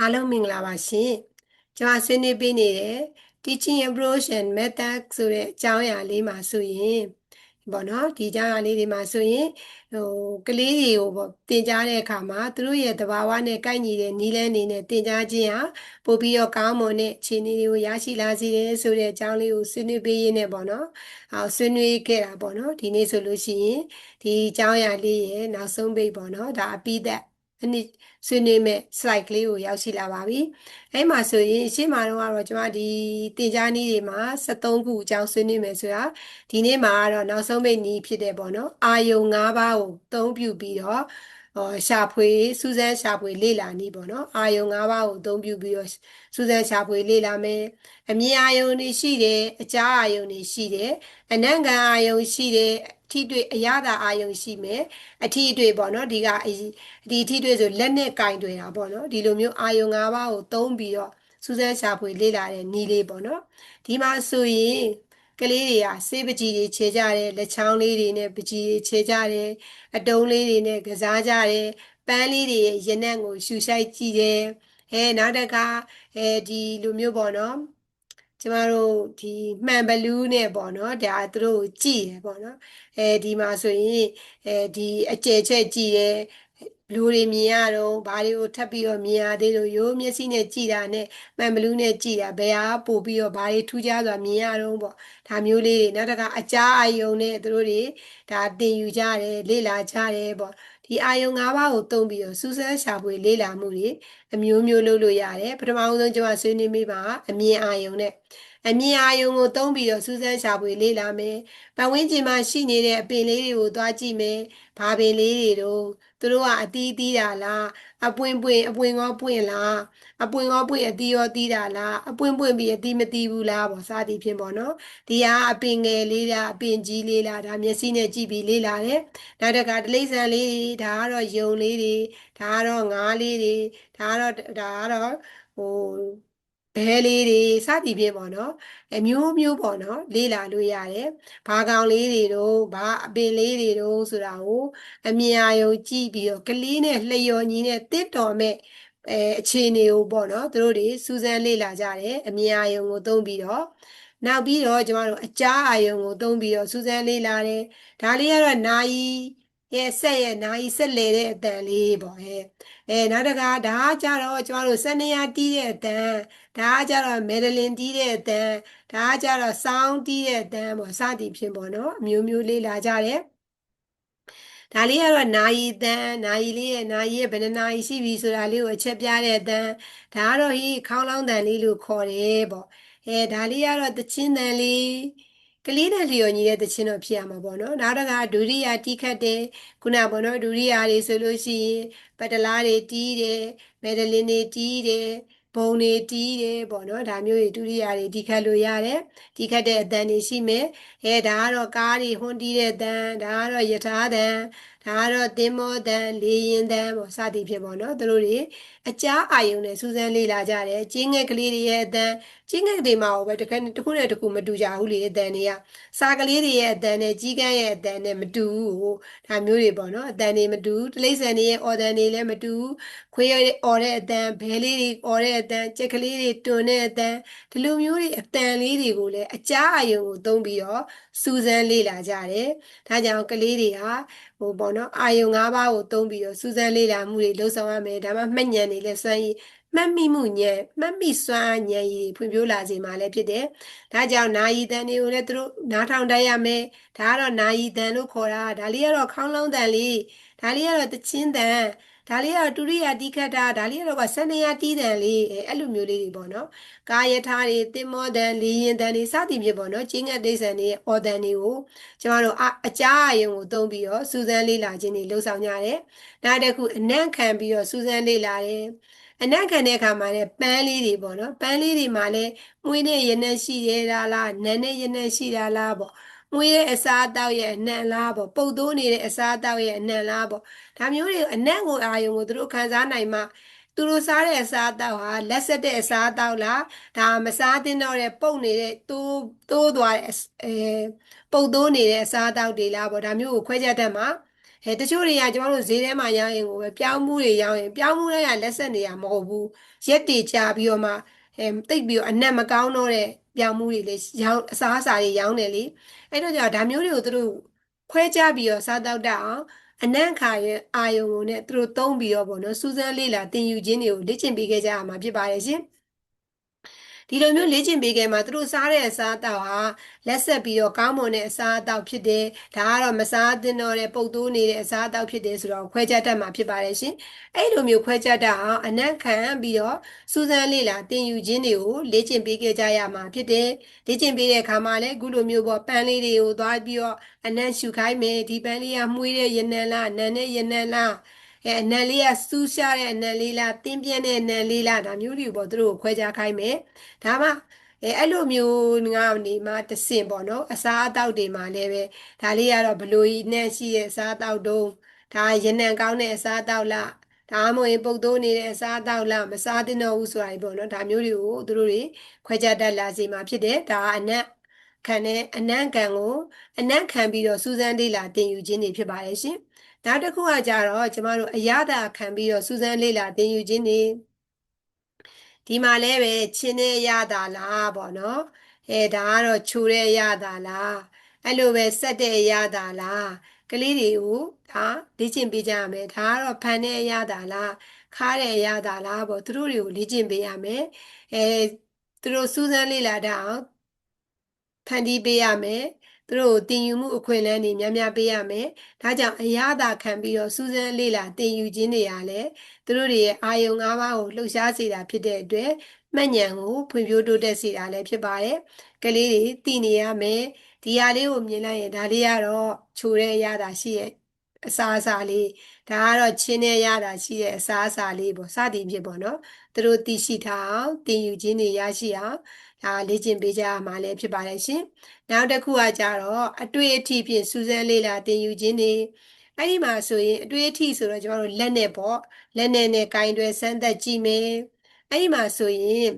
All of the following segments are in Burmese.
အားလုံးမင်္ဂလာပါရှင်ကျွန်မဆွေးနွေးပေးနေတဲ့ teaching approach and method ဆိုတဲ့အကြောင်းအရာလေးမှာဆိုရင်ပေါ့နော်ဒီအကြောင်းအရာလေးတွေမှာဆိုရင်ဟိုကလေးတွေကိုပေါ့သင်ကြားတဲ့အခါမှာသူတို့ရဲ့သဘာဝနဲ့ကိုက်ညီတဲ့နည်းလမ်းတွေနဲ့သင်ကြားခြင်းဟာပို့ပြီးတော့ကောင်းမွန်တဲ့အခြေအနေတွေကိုရရှိလာစေတယ်ဆိုတဲ့အကြောင်းလေးကိုဆွေးနွေးပေးရင်းနဲ့ပေါ့နော်အော်ဆွေးနွေးခဲ့တာပေါ့နော်ဒီနေ့ဆိုလို့ရှိရင်ဒီအကြောင်းအရာလေးရဲ့နောက်ဆုံးပိတ်ပေါ့နော်ဒါအပိသက်အနည်းဆွေးနွေးမဲ့ slide ကလေးကိုရောက်ရှိလာပါပြီ။အဲ့မှာဆိုရင်ရှင်းမှာတော့ကတော့ကျွန်မဒီတင်ကြားနည်းတွေမှာ73ခုအကြောင်းဆွေးနွေးမယ်ဆိုတာဒီနေ့မှာတော့နောက်ဆုံးပိတ်နည်းဖြစ်တဲ့ပေါ့နော်။အာယုံ၅ပါးကိုသုံးပြုပြီးတော့ဟောရှာဖွေစူးစမ်းရှာဖွေလေ့လာနည်းပေါ့နော်။အာယုံ၅ပါးကိုသုံးပြုပြီးတော့စူးစမ်းရှာဖွေလေ့လာမယ်။အမြင်အာယုံတွေရှိတယ်။အကြားအာယုံတွေရှိတယ်။အနံ့ကံအာယုံရှိတယ်။ထိတွေ့အရသာအာယုံရှိမယ်အထီးအတွေ့ပေါ့နော်ဒီကဒီအထီးအတွေ့ဆိုလက်နဲ့ကင်တွေ့တာပေါ့နော်ဒီလိုမျိုးအာယုံ၅ပါးကိုသုံးပြီးတော့စူးစမ်းရှာဖွေလေ့လာတဲ့နည်းလေးပေါ့နော်ဒီမှာဆိုရင်ကလေးတွေကဆေးပကြီးတွေခြေကြတယ်လက်ချောင်းလေးတွေနဲ့ပကြီးတွေခြေကြတယ်အတုံးလေးတွေနဲ့ကစားကြတယ်ပန်းလေးတွေရဲ့ရနံ့ကိုရှူဆိုင်ကြည့်တယ်အဲနောက်တကအဲဒီလိုမျိုးပေါ့နော်ကျမတို့ဒီမှန်ဘလူးနဲ့ပေါ့နော်ဒါသူတို့ကြည့်ရပေါ့နော်အဲဒီမှာဆိုရင်အဲဒီအကျယ်ချက်ကြည့်တယ် လူတွေမြင်ရတော့ဘာတွေကိုထပ်ပြီးတော့မြင်ရသေးလို့ရိုးမျက်စိနဲ့ကြည့်တာနဲ့မှန်ဘလူးနဲ့ကြည့်တာဘယ်ဟာပို့ပြီးတော့ဘာတွေထူးခြားစွာမြင်ရတော့ပေါ့ဒါမျိုးလေးတွေနောက်တစ်ခါအကြားအာယုံနဲ့သူတို့တွေဒါသင်ယူကြတယ်လေ့လာကြတယ်ပေါ့ဒီအာယုံ၅ပါးကိုသုံးပြီးတော့စူးစမ်းရှာဖွေလေ့လာမှုတွေအမျိုးမျိုးလုပ်လို့ရတယ်ပထမဆုံးကျွန်မဆွေးနွေးမိပါအမြင်အာယုံနဲ့ အမြင်အာယုံကိုသုံးပြီးတော့စူးစမ်းရှာဖွေလေ့လာမယ်။ပတ်ဝန်းကျင်မှာရှိနေတဲ့အပင်လေးတွေကိုသွားကြည့်မယ်။ဘာပင်လေးတွေတော့သူတို့ကအသီးသီးတာလားအပွင့်ပွင့်အပွင့်ကောပွင့်လားအပွင့်ကောပွင့်အသီးရောသီးတာလားအပွင့်ပွင့်ပြီးအသီးမသီးဘူးလားပေါ့စသည်ဖြင့်ပေါ့နော်။ဒီဟာအပင်ငယ်လေးလားအပင်ကြီးလေးလားဒါမျက်စိနဲ့ကြည့်ပြီးလေ့လာတယ်။နောက်တစ်ခါတိရစ္ဆာန်လေးတွေဒါကတော့ယုံလေးတွေဒါကတော့ငါးလေးတွေဒါကတော့ဒါကတော့ဟို ဘဲလေးတွေစသည်ဖြင့်ပေါ့နော်အမျိုးမျိုးပေါ့နော်လေးလာလို့ရတယ်ဘာကောင်လေးတွေတော့ဘာအပင်လေးတွေတော့ဆိုတာကိုအမြင်အာရုံကြည့်ပြီးတော့ကလေးနဲ့လျော်ညီနဲ့တစ်တော်မဲ့အဲအခြေအနေကိုပေါ့နော်သူတို့တွေစူးစမ်းလေ့လာကြတယ်အမြင်အာရုံကိုသုံးပြီးတော့နောက်ပြီးတော့ကျမတို့အကြားအာရုံကိုသုံးပြီးတော့စူးစမ်းလေ့လာတယ်ဒါလေးကတော့နာယီ ရဲ့ဆက်ရဲ့နာယီဆက်လေတဲ့အတန်လေးပေါ့ဟဲ့အဲနောက်တကဒါကြတော့ကျမတို့စနေရတီးတဲ့အတန်ဒါကြတော့မယ်ဒလင်တီးတဲ့အတန်ဒါကြတော့စောင်းတီးတဲ့အတန်ပေါ့စသည်ဖြင့်ပေါ့နော်အမျိုးမျိုးလေးလာကြတယ်ဒါလေးကတော့နာယီတန်နာယီလေးရဲ့နာယီရဲ့ဘယ်နှနာယီရှိပြီဆိုတာလေးကိုအချက်ပြတဲ့အတန်ဒါကတော့ဟိခေါင်းလောင်းတန်လေးလို့ခေါ်တယ်ပေါ့အဲဒါလေးကတော့တချင်းတန်လေး ကလေးနဲ့လျော်ညီတဲ့တခြင်းတော့ဖြစ်ရမှာပေါ့နော်နောက်တကဒုရိယာတီးခတ်တယ်ခုနပေါ့နော်ဒုရိယာတွေဆိုလို့ရှိရင်ပတလားတွေတီးတယ်မယ်ဒလင်တွေတီးတယ်ဘုံတွေတီးတယ်ပေါ့နော်ဒါမျိုးတွေဒုရိယာတွေတီးခတ်လို့ရတယ်တီးခတ်တဲ့အတန်တွေရှိမယ်အဲဒါကတော့ကားတွေဟွန်းတီးတဲ့အတန်ဒါကတော့ယထာတန် ဒါကတော့သင်္ဘောတန်လေရင်တန်ပေါ့စသည်ဖြစ်ပေါ့နော်သူတို့တွေအကြားအာယုံနဲ့စူးစမ်းလေ့လာကြတယ်ကျင်းငယ်ကလေးတွေရဲ့အတန်ကျင်းငယ်တွေမှာပဲတခါတခုနဲ့တခုမတူကြဘူးလေအတန်တွေကစာကလေးတွေရဲ့အတန်နဲ့ကြီးကန်းရဲ့အတန်နဲ့မတူဘူးဒါမျိုးတွေပေါ့နော်အတန်တွေမတူတိလိษံတွေရဲ့အော်တန်တွေလည်းမတူခွေးရဲ့အော်တဲ့အတန်ဘဲလေးတွေအော်တဲ့အတန်ကြက်ကလေးတွေတွန်တဲ့အတန်ဒီလိုမျိုးတွေအတန်လေးတွေကိုလည်းအကြားအာယုံကိုသုံးပြီးတော့စူးစမ်းလေ့လာကြတယ်ဒါကြောင့်ကလေးတွေဟာဟိုပေါ့နော်အာယုံ၅ပါးကိုသုံးပြီးတော့စူးစမ်းလေ့လာမှုတွေလုပ်ဆောင်ရမယ်ဒါမှမှတ်ဉာဏ်တွေလည်းစွမ်းရည်မှတ်မိမှုဉာဏ်မှတ်မိစွမ်းဉာဏ်ရည်ဖွံ့ဖြိုးလာစေမှာလည်းဖြစ်တယ်ဒါကြောင့်နာယီတန်တွေကိုလည်းသူတို့နားထောင်တတ်ရမယ်ဒါကတော့နာယီတန်လို့ခေါ်တာဒါလေးကတော့ခေါင်းလုံးတန်လေးဒါလေးကတော့တချင်းတန် ဒါလေးကတူရိယာတိခတ်တာဒါလေးကတော့ကစနေယာတီးတန်လေးအဲ့လိုမျိုးလေးတွေပေါ့နော်ကာယထားတွေတင်မောတန်လေရင်တန်တွေစသည်ဖြင့်ပေါ့နော်ကျင်းငတ်ဒိဋ္ဌံတွေအော်တန်တွေကိုကျမတို့အကြားအယုံကိုသုံးပြီးတော့စူးစမ်းလေ့လာခြင်းတွေလှုပ်ဆောင်ကြတယ်နောက်တစ်ခုအနံ့ခံပြီးတော့စူးစမ်းလေ့လာတယ်အနံ့ခံတဲ့အခါမှာလည်းပန်းလေးတွေပေါ့နော်ပန်းလေးတွေမှာလည်းမွေးနဲ့ရနံ့ရှိရတာလားနန်းနဲ့ရနံ့ရှိတာလားပေါ့ မွေးတဲ့အစားအသောက်ရဲ့အနံ့လားပေါ့ပုတ်သိုးနေတဲ့အစားအသောက်ရဲ့အနံ့လားပေါ့ဒါမျိုးတွေအနံ့ကိုအာယုံကိုသူတို့ခံစားနိုင်မှသူတို့စားတဲ့အစားအသောက်ဟာလက်ဆက်တဲ့အစားအသောက်လားဒါမစားသင့်တော့တဲ့ပုတ်နေတဲ့တိုးတိုးသွားတဲ့အဲပုတ်သိုးနေတဲ့အစားအသောက်တွေလားပေါ့ဒါမျိုးကိုခွဲခြားတတ်မှာအဲတချို့တွေကကျမတို့ဈေးထဲမှာရောင်းရင်ကိုပဲပြောင်းမှုတွေရောင်းရင်ပြောင်းမှုတွေကလက်ဆက်နေရမဟုတ်ဘူးရက်တွေကြာပြီးတော့မှ အဲတိတ်ပြီးတော့အနက်မကောင်းတော့တဲ့ပြောင်းမှုတွေလည်းရောင်းအစားအစာတွေရောင်းတယ်လေအဲ့တော့ကြာဒါမျိုးတွေကိုသူတို့ခွဲခြားပြီးတော့စားတောက်တတ်အောင်အနန့်ခါရဲ့အာယုံကိုနဲ့သူတို့သုံးပြီးတော့ပေါ့နော်စူးစမ်းလေ့လာသင်ယူခြင်းတွေကိုလေ့ကျင့်ပေးခဲ့ကြရမှာဖြစ်ပါတယ်ရှင်။ ဒီလိုမျိုးလေ့ကျင့်ပေးခဲ့မှာသူတို့စားတဲ့အစားအသောက်ဟာလက်ဆက်ပြီးတော့ကောင်းမွန်တဲ့အစားအသောက်ဖြစ်တယ်ဒါကတော့မစားသင့်တော့တဲ့ပုတ်တိုးနေတဲ့အစားအသောက်ဖြစ်တယ်ဆိုတော့ခွဲခြားတတ်မှာဖြစ်ပါတယ်ရှင်အဲ့လိုမျိုးခွဲခြားတတ်အောင်အနက်ခံပြီးတော့စူးစမ်းလေ့လာသင်ယူခြင်းတွေကိုလေ့ကျင့်ပေးခဲ့ကြရမှာဖြစ်တယ်လေ့ကျင့်ပေးတဲ့အခါမှာလည်းအခုလိုမျိုးပေါ့ပန်းလေးတွေကိုသွားပြီးတော့အနက်ရှူခိုင်းမယ်ဒီပန်းလေးကမှုေးတဲ့ရနံလားနံတဲ့ရနံလား အဲအနံလေးကစူးရှားတဲ့အနံလေးလားတင်းပြင်းတဲ့အနံလေးလားဒါမျိုးတွေပေါ့သူတို့ကိုခွဲခြားခိုင်းမယ်ဒါမှအဲအဲ့လိုမျိုးငါနေမှတဆင့်ပေါ့နော်အစားအသောက်တွေမှာလည်းပဲဒါလေးကတော့ဘလိုကြီးနဲ့ရှိရဲ့အစားအသောက်တုံးဒါရနံကောင်းတဲ့အစားအသောက်လားဒါမှမဟုတ်ပုတ်သိုးနေတဲ့အစားအသောက်လားမစားသင့်တော့ဘူးဆိုတာပေါ့နော်ဒါမျိုးတွေကိုသူတို့တွေခွဲခြားတတ်လာစေမှာဖြစ်တယ်ဒါအနက် ခံတဲ့အနံ့ခံကိုအနံ့ခံပြီးတော့စူးစမ်းလေးလာတင်ယူခြင်းတွေဖြစ်ပါတယ်ရှင်နောက်တစ်ခုကကြတော့ကျမတို့အရသာခံပြီးတော့စူးစမ်းလေးလာတင်ယူခြင်းတွေဒီမှာလည်းပဲချင်းနဲ့ရတာလားပေါ့နော်အဲဒါကတော့ခြူတဲ့ရတာလားအဲ့လိုပဲဆက်တဲ့ရတာလားကလေးတွေကိုဒါလေ့ကျင့်ပေးကြရမယ်ဒါကတော့ဖန်တဲ့ရတာလားခါတဲ့ရတာလားပေါ့သူတို့တွေကိုလေ့ကျင့်ပေးရမယ်အဲသူတို့စူးစမ်းလေ့လာတတ်အောင် ဖန်တီးပေးရမယ်သူတို့တင်ယူမှုအခွင့်အလမ်းတွေများများပေးရမယ်။ဒါကြောင့်အရသာခံပြီးတော့စူးစမ်းလေ့လာတင်ယူခြင်းတွေရလဲသူတို့တွေရဲ့အာယုံ၅ပါးကိုလှုပ်ရှားစေတာဖြစ်တဲ့အတွက်မှတ်ဉာဏ်ကိုဖွံ့ဖြိုးတိုးတက်စေတာလည်းဖြစ်ပါတယ်။ကလေးတွေသိနေရမယ်။ဒီဟာလေးကိုမြင်လိုက်ရင်ဒါလေးကတော့ချိုတဲ့ရတာရှိရဲ့ အစားအစာလေးဒါကတော့ချင်းနဲ့ရတာရှိတဲ့အစားအစာလေးပေါ့စသည်ဖြစ်ပေါ့နော်သူတို့သိရှိထားအောင်တင်ယူခြင်းတွေရရှိအောင်ဒါလေ့ကျင့်ပေးကြရမှာလည်းဖြစ်ပါတယ်ရှင်နောက်တစ်ခုကကြတော့အတွေ့အထိဖြင့်စူးစမ်းလေ့လာတင်ယူခြင်းတွေအဲ့ဒီမှာဆိုရင်အတွေ့အထိဆိုတော့ကျွန်တော်တို့လက်နဲ့ပေါ့လက်နဲ့နဲ့ကင်တွယ်စမ်းသပ်ကြည့်မယ်အဲ့ဒီမှာဆိုရင်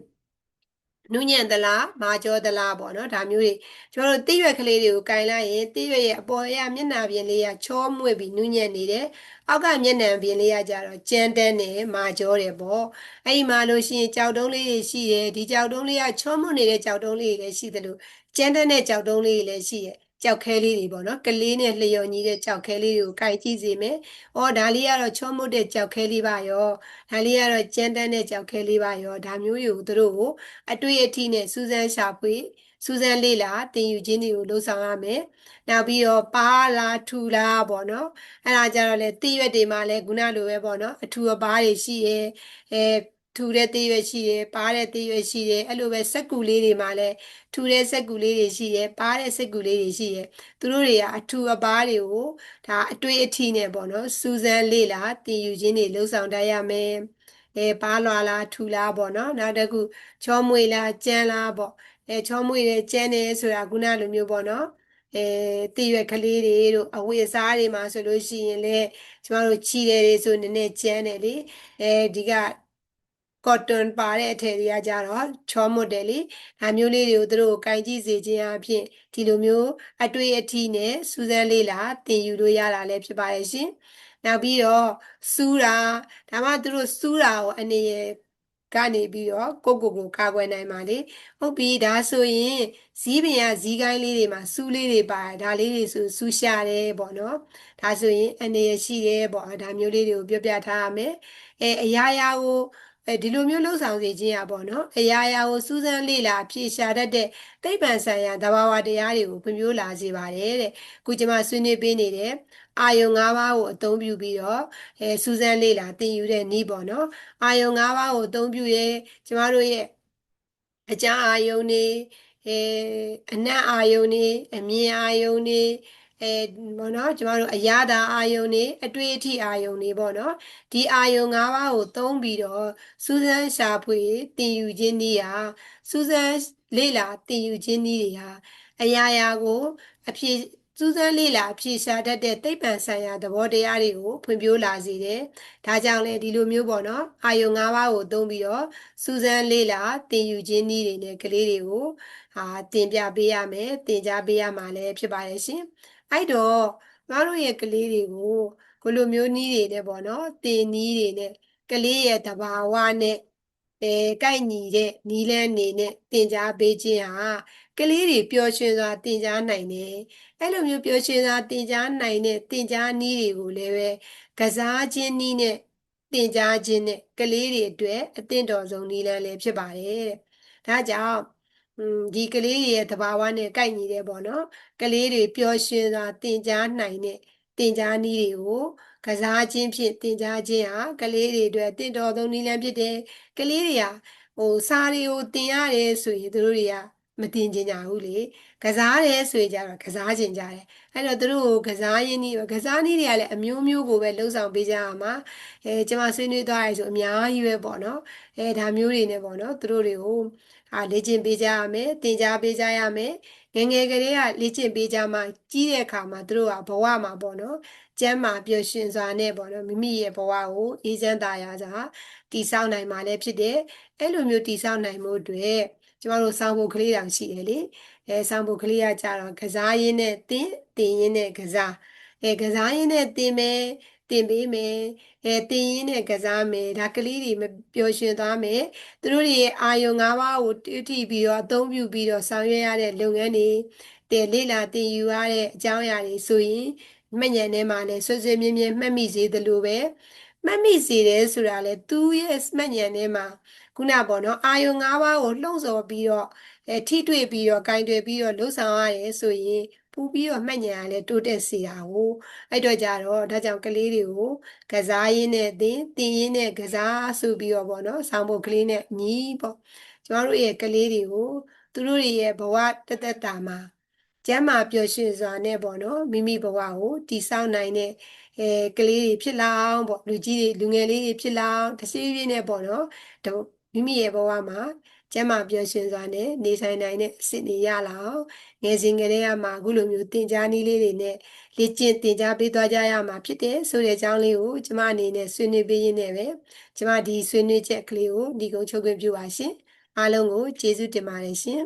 နုညံ့သလားမာကြောသလားပေါ့နော်ဒါမျိုးတွေကျွန်တော်တို့တိရွက်ကလေးတွေကိုကင်လိုက်ရင်တိရွက်ရဲ့အပေါ်ရမျက်နှာပြင်လေးကချောမွေ့ပြီးနုညံ့နေတယ်အောက်ကမျက်နှာပြင်လေးကကြတော့ကြမ်းတန်းနေမာကြောတယ်ပေါ့အဲ့ဒီမှာလို့ရှိရင်ကြောက်တုံးလေးတွေရှိတယ်ဒီကြောက်တုံးလေးကချောမွေ့နေတဲ့ကြောက်တုံးလေးတွေလည်းရှိသလိုကြမ်းတန်းတဲ့ကြောက်တုံးလေးတွေလည်းရှိရဲ့ ကြောက်ခဲလေးတွေပေါ့နော်ကလေးနဲ့လျော်ညီးတဲ့ကြောက်ခဲလေးတွေကိုကြိုက်ကြည့်စေမယ်။အော်ဒါလေးကတော့ချောမွတ်တဲ့ကြောက်ခဲလေးပါရော။ဒါလေးကတော့ကြမ်းတမ်းတဲ့ကြောက်ခဲလေးပါရော။ဒါမျိုးတွေကိုသူတို့ကိုအတွေ့အထိနဲ့စူးစမ်းရှာဖွေစူးစမ်းလေ့လာသင်ယူခြင်းတွေကိုလှုပ်ဆောင်ရမယ်။နောက်ပြီးတော့ပါလားထူလားပေါ့နော်။အဲ့ဒါကြတော့လေတိရွက်တွေမှာလည်းခုနလိုပဲပေါ့နော်။အထူအပါးတွေရှိရဲ့။အဲ ထူတဲ့သေးရွက်ရှိတယ်ပါတဲ့သေးရွက်ရှိတယ်အဲ့လိုပဲစက်ကူလေးတွေမှာလည်းထူတဲ့စက်ကူလေးတွေရှိတယ်ပါတဲ့စက်ကူလေးတွေရှိတယ်သူတို့တွေကအထူအပါးတွေကိုဒါအတွေ့အထိနဲ့ပေါ့နော်စူးစမ်းလေ့လာသင်ယူခြင်းတွေလှုပ်ဆောင်တတ်ရမယ်အဲပါလွာလားထူလားပေါ့နော်နောက်တစ်ခုချောမွေလားကြမ်းလားပေါ့အဲချောမွေတယ်ကြမ်းတယ်ဆိုတာခုနလိုမျိုးပေါ့နော်အဲတည်ရွက်ကလေးတွေတို့အဝတ်အစားတွေမှာဆိုလို့ရှိရင်လည်းကျမတို့ခြီတယ်တွေဆိုနည်းနည်းကျန်းတယ်လေအဲဒီက cotton ပါတဲ့အထည်တွေကကြတော့ချောမွတ်တယ်လေဒါမျိုးလေးတွေကိုသူတို့ကိုကင်ကြည့်စေခြင်းအဖြစ်ဒီလိုမျိုးအတွေ့အထိနဲ့စူးစမ်းလေးလာသင်ယူလို့ရတာလည်းဖြစ်ပါရဲ့ရှင်နောက်ပြီးတော့စူးတာဒါမှသူတို့စူးတာကိုအနေရကနေပြီးတော့ကိုကိုကိုကာကွယ်နိုင်ပါလေဟုတ်ပြီဒါဆိုရင်ဇီးပင်ရဇီးကိုင်းလေးတွေမှာစူးလေးတွေပါတယ်ဒါလေးတွေဆိုစူးရှာတယ်ပေါ့နော်ဒါဆိုရင်အနေရရှိတယ်ပေါ့ဒါမျိုးလေးတွေကိုပြောပြထားရမယ်အဲအရာရာကို အဲဒီလိုမျိုးလှုပ်ဆောင်စေခြင်းอ่ะပေါ့နော်အရာရာကိုစူးစမ်းလေ့လာဖြေရှာတတ်တဲ့သိပ္ပံဆိုင်ရာသဘာဝတရားတွေကိုဖွံ့ဖြိုးလာစေပါတယ်တဲ့ခုကျွန်မဆွေးနွေးပေးနေတဲ့အာယုံ၅ပါးကိုအသုံးပြုပြီးတော့အဲစူးစမ်းလေ့လာသင်ယူတဲ့နည်းပေါ့နော်အာယုံ၅ပါးကိုအသုံးပြုရဲကျမတို့ရဲ့အကြအာယုံနေအဲအနတ်အာယုံနေအမြင်အာယုံနေ အဲဘောနော်ကျမတို့အရာသာအာယုံနေအတွေ့အထိအာယုံနေပေါ့နော်ဒီအာယုံ၅ပါးကိုသုံးပြီးတော့စူးစမ်းရှာဖွေတင်ယူခြင်းနည်းဟာစူးစမ်းလေ့လာတင်ယူခြင်းနည်းတွေဟာအရာရာကိုအဖြစ်စူးစမ်းလေ့လာအဖြေရှာတတ်တဲ့သိပ္ပံဆိုင်ရာသဘောတရားတွေကိုဖွံ့ဖြိုးလာစေတယ်။ဒါကြောင့်လည်းဒီလိုမျိုးပေါ့နော်အာယုံ၅ပါးကိုသုံးပြီးတော့စူးစမ်းလေ့လာသင်ယူခြင်းနည်းတွေနဲ့ကလေးတွေကိုဟာသင်ပြပေးရမယ်သင်ကြားပေးရမှာလည်းဖြစ်ပါတယ်ရှင်။ အဲ့တော့ ကျမတို့ရဲ့ကလေးတွေကိုကိုလိုမျိုးနီးတွေနဲ့ပေါ့နော်တင်နီးတွေနဲ့ကလေးရဲ့တဘာဝနဲ့အဲကိုက်ညီတဲ့နီးလန်းနေနဲ့တင် जा ပေးခြင်းဟာကလေးတွေပျော်ရွှင်စွာတင် जा နိုင်တယ်အဲ့လိုမျိုးပျော်ရွှင်စွာတင် जा နိုင်တဲ့တင် जा နီးတွေကိုလည်းပဲကစားခြင်းနီးနဲ့တင် जा ခြင်းနဲ့ကလေးတွေအတွက်အသင့်တော်ဆုံးနီးလန်းလည်းဖြစ်ပါတယ်တဲ့ဒါကြောင့်อืม ဒီကလေးတွေရဲ့တဘာဝနဲ့ကိုက်ညီတဲ့ပေါ့နော်ကလေးတွေပျော်ရွှင်စွာတင် जा နိုင်တဲ့တင် जा နည်းတွေကိုကစားခြင်းဖြင့်တင် जा ခြင်းဟာကလေးတွေအတွက်တင့်တော်ဆုံးနည်းလမ်းဖြစ်တယ်ကလေးတွေကဟိုစာတွေကိုတင်ရတယ်ဆိုရင်သူတို့တွေက မတင်ကြကြဘူးလေကစားတယ်ဆိုရင်ကြတော့ကစားခြင်းကြတယ်အဲ့တော့သူတို့ကိုကစားရင်းနီးကစားနည်းတွေကလည်းအမျိုးမျိုးကိုပဲလှုပ်ဆောင်ပေးကြရမှာအဲကျွန်မဆွေးနွေးသွားရဆိုအများကြီးပဲပေါ့နော်အဲဒါမျိုးတွေနဲ့ပေါ့နော်သူတို့တွေကိုအာလေ့ကျင့်ပေးကြရမယ်သင်ကြားပေးကြရမယ်ငယ်ငယ်ကလေးကလေ့ကျင့်ပေးကြမှကြီးတဲ့အခါမှာသူတို့ကဘဝမှာပေါ့နော်ကျမ်းမာပျော်ရွှင်စွာနဲ့ပေါ့နော်မိမိရဲ့ဘဝကိုအေးချမ်းသာယာစွာတည်ဆောက်နိုင်မှာလည်းဖြစ်တယ်အဲ့လိုမျိုးတည်ဆောက်နိုင်မှုအတွ က်ကျမတို့စောင်းဖို့ကလေးတောင်ရှိတယ်လေအဲစောင်းဖို့ကလေးကကြတော့ကစားရင်းနဲ့တင်းတင်းရင်းနဲ့ကစားအဲကစားရင်းနဲ့တင်းမယ်တင်ပေးမယ်အဲတင်ရင်းနဲ့ကစားမယ်ဒါကလေးတွေပျော်ရွှင်သွားမယ်သူတို့တွေရဲ့အာယုံ၅ပါးကိုတိတိပြီးတော့အသုံးပြုပြီးတော့ဆောင်ရွက်ရတဲ့လုပ်ငန်းတွေတဲ့လေ့လာသင်ယူရတဲ့အကြောင်းအရာတွေဆိုရင်မှတ်ဉာဏ်ထဲမှာလည်းဆွဆွမြင်းမြင်းမှတ်မိစေသလိုပဲမှတ်မိစေတယ်ဆိုတာလေသူရဲ့မှတ်ဉာဏ်ထဲမှာ ခုနပေါ့နော်အာယုံ၅ပါးကိုလှုံ့ဆော်ပြီးတော့အဲထိတွေ့ပြီးတော့ကင်တွယ်ပြီးတော့လှုပ်ဆောင်ရတယ်ဆိုရင်ပူပြီးတော့မှတ်ဉာဏ်ကလည်းတိုးတက်စေတာကိုအဲ့တော့ကြတော့ဒါကြောင့်ကလေးတွေကိုကစားရင်းနဲ့သင်တင်ရင်းနဲ့ကစားဆိုပြီးတော့ပေါ့နော်ဆောင်းဖို့ကလေးနဲ့ညီးပေါ့ကျမတို့ရဲ့ကလေးတွေကိုသူတို့တွေရဲ့ဘဝတသက်တာမှာကျမ်းမာပျော်ရွှင်စွာနဲ့ပေါ့နော်မိမိဘဝကိုတည်ဆောက်နိုင်တဲ့အဲကလေးတွေဖြစ်လာအောင်ပေါ့လူကြီးတွေလူငယ်လေးတွေဖြစ်လာအောင်တစ်စီးပြင်းနဲ့ပေါ့နော် မိမိရဲ့ဘဝမှာကျမ်းမာပျော်ရွှင်စွာနဲ့နေဆိုင်နိုင်တဲ့အဆင့်တွေရလာအောင်ငယ်စဉ်ကလေးကမှအခုလိုမျိုးသင်ကြားနည်းလေးတွေနဲ့လေ့ကျင့်သင်ကြားပေးသွားကြရမှာဖြစ်တယ်ဆိုတဲ့အကြောင်းလေးကိုကျမအနေနဲ့ဆွေးနွေးပေးရင်းနဲ့ပဲကျမဒီဆွေးနွေးချက်ကလေးကိုဒီကုန်းချုပ်ခွင့်ပြုပါရှင်အားလုံးကိုကျေးဇူးတင်ပါတယ်ရှင်